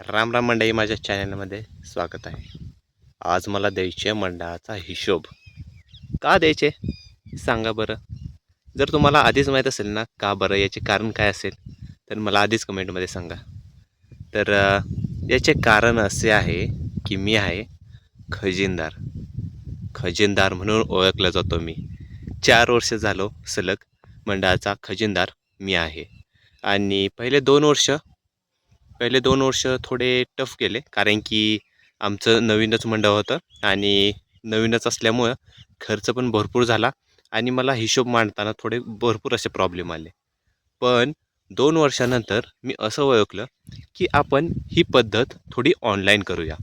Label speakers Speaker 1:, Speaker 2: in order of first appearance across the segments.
Speaker 1: राम राम मंडई माझ्या चॅनलमध्ये स्वागत आहे. आज मला द्यायचे मंडळाचा हिशोब. का द्यायचे? सांगा बरं. जर तुम्हाला आधीच माहीत असेल ना का बरं याचे कारण काय असेल तर मला आधीच कमेंटमध्ये सांगा. तर याचे कारण असे आहे की मी आहे खजिनदार. खजिनदार म्हणून ओळखला जातो मी. चार वर्ष झालो सलग मंडळाचा खजिनदार मी आहे. आणि पहिले दोन वर्ष पहिले दोन वर्ष थोडे टफ गेले कारण की आमचं नवीनच मंडळ होतं आणि नवीनच असल्यामुळं खर्च पण भरपूर झाला आणि मला हिशोब मांडताना थोडे भरपूर असे प्रॉब्लेम आले. पण दोन वर्षानंतर मी असं ओळखलं की आपण ही पद्धत थोडी ऑनलाईन करूया.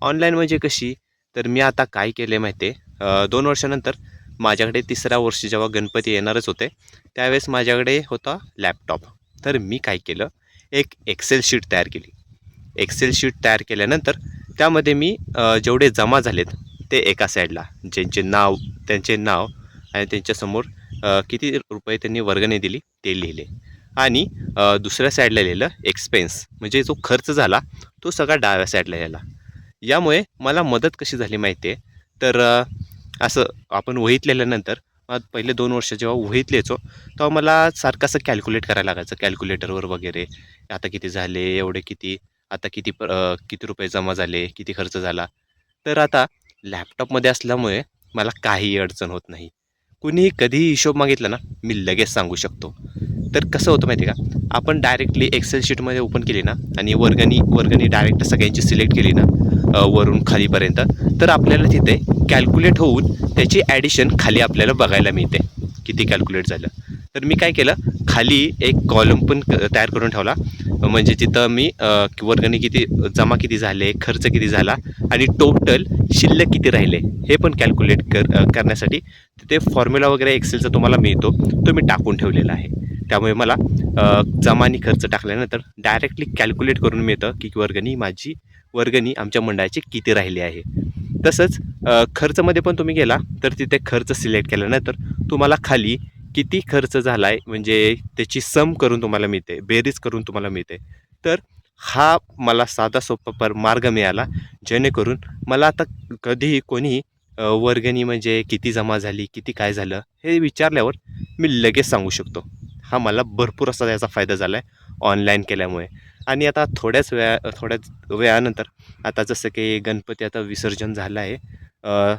Speaker 1: ऑनलाईन म्हणजे कशी? तर मी आता काय केले माहिती आहे दोन वर्षानंतर माझ्याकडे तिसऱ्या वर्षी जेव्हा गणपती येणारच होते त्यावेळेस माझ्याकडे होता लॅपटॉप तर मी काय केलं? एक एक्सेल शीट तयार केली. एक्सेल शीट तयार केल्यानंतर त्यामध्ये मी जेवढे जमा झालेत ते एका साईडला ज्यांचे नाव त्यांचे नाव आणि त्यांच्यासमोर किती रुपये त्यांनी वर्गणी दिली ते लिहिले. आणि दुसऱ्या साईडला लिहिलं एक्सपेन्स म्हणजे जो खर्च झाला तो सगळा डाव्या साईडला लिहिला यामुळे मला मदत कशी झाली माहिती आहे तर असं आपण वहीत लिहिल्यानंतर पहिले दोन वर्ष जेव्हा वहीत लिहायचो तेव्हा मला सारखं असं कॅल्क्युलेट करायला लागायचं कॅल्क्युलेटरवर वगैरे. आता किती झाले एवढे किती आता किती प किती रुपये जमा झाले किती खर्च झाला. तर आता लॅपटॉपमध्ये असल्यामुळे मला काहीही अडचण होत नाही. कुणीही कधीही हिशोब मागितला ना मी लगेच सांगू शकतो. तर कसं होतं माहिती आहे का? आपण डायरेक्टली एक्सेल शीटमध्ये ओपन केली ना आणि वर्गणी वर्गणी डायरेक्ट सगळ्यांची सिलेक्ट केली ना वरून खालीपर्यंत तर आपल्याला तिथे कॅल्क्युलेट होऊन त्याची ॲडिशन खाली आपल्याला बघायला मिळते. किती कॅल्क्युलेट झालं. तर मी काय केलं खाली एक कॉलम पण तयार करून ठेवला. म्हणजे तिथं मी वर्गणी किती जमा किती झाले खर्च किती झाला आणि टोटल शिल्लक किती राहिले हे पण कॅल्क्युलेट कर करण्यासाठी तिथे फॉर्म्युला वगैरे एक्सेलचा तुम्हाला मिळतो तो मी टाकून ठेवलेला आहे. त्यामुळे मला अ, जमा आणि खर्च टाकल्यानंतर डायरेक्टली कॅल्क्युलेट करून मिळतं की वर्गणी माझी वर्गणी आमच्या मंडळाची किती राहिली आहे. तसंच खर्चमध्ये पण तुम्ही गेला तर तिथे खर्च सिलेक्ट केल्यानंतर तुम्हाला खाली किती खर्च झाला आहे म्हणजे त्याची सम करून तुम्हाला मिळते बेरीज करून तुम्हाला मिळते. तर हा मला साधा सोपा पर मार्ग मिळाला जेणेकरून मला आता कधीही कोणीही वर्गणी म्हणजे किती जमा झाली किती काय झालं हे विचारल्यावर मी लगेच सांगू शकतो. हा मला भरपूर असा त्याचा फायदा झाला आहे ऑनलाईन केल्यामुळे. आणि आता थोड्याच वेळा थोड्याच वेळानंतर आता जसं की गणपती आता विसर्जन झालं आहे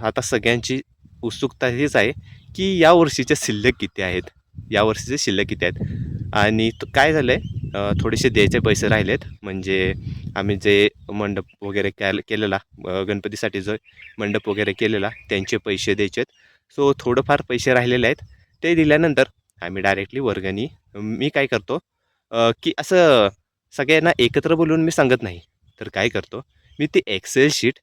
Speaker 1: आता सगळ्यांची उत्सुकता हीच आहे की या वर्षीचे शिल्लक किती आहेत? या वर्षीचे शिल्लक किती आहेत? आणि काय झालं आहे थोडेसे द्यायचे पैसे राहिलेत म्हणजे आम्ही जे मंडप वगैरे केल केलेला गणपतीसाठी जो मंडप वगैरे केलेला त्यांचे पैसे द्यायचे आहेत सो थोडंफार पैसे राहिलेले आहेत. ते दिल्यानंतर आम्ही डायरेक्टली वर्गणी मी काय करतो की असं सगळ्यांना एकत्र बोलून मी सांगत नाही. तर काय करतो? मी ती Excel sheet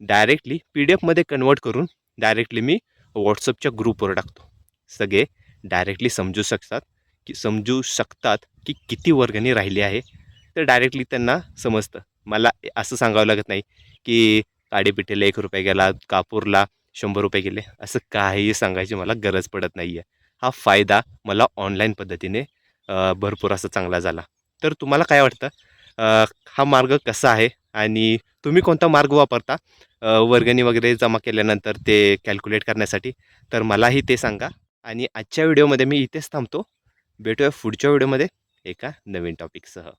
Speaker 1: directly P D एफमध्ये convert करून डायरेक्टली मी व्हॉट्सअपच्या ग्रुपवर टाकतो. सगळे डायरेक्टली समजू शकतात की समजू शकतात की किती वर्गणी राहिली आहे. तर डायरेक्टली त्यांना समजतं. मला असं सांगावं लागत नाही की काडीपिठेला एक रुपये गेला कापूरला शंभर रुपये गेले. असं काहीही सांगायची मला गरज पडत नाही आहे हा फायदा मला ऑनलाईन पद्धतीने भरपूर असा चांगला झाला. तर तुम्हाला काय वाटतं? हा मार्ग कसा आहे? आणि तुम्ही कोणता मार्ग वापरता? वर्गणी वगैरे जमा केल्यानंतर ते कॅल्क्युलेट करण्यासाठी. तर मलाही ते सांगा. आणि आजच्या व्हिडिओमध्ये मी इथेच थांबतो. भेटूया पुढच्या व्हिडिओमध्ये एका नवीन टॉपिकसह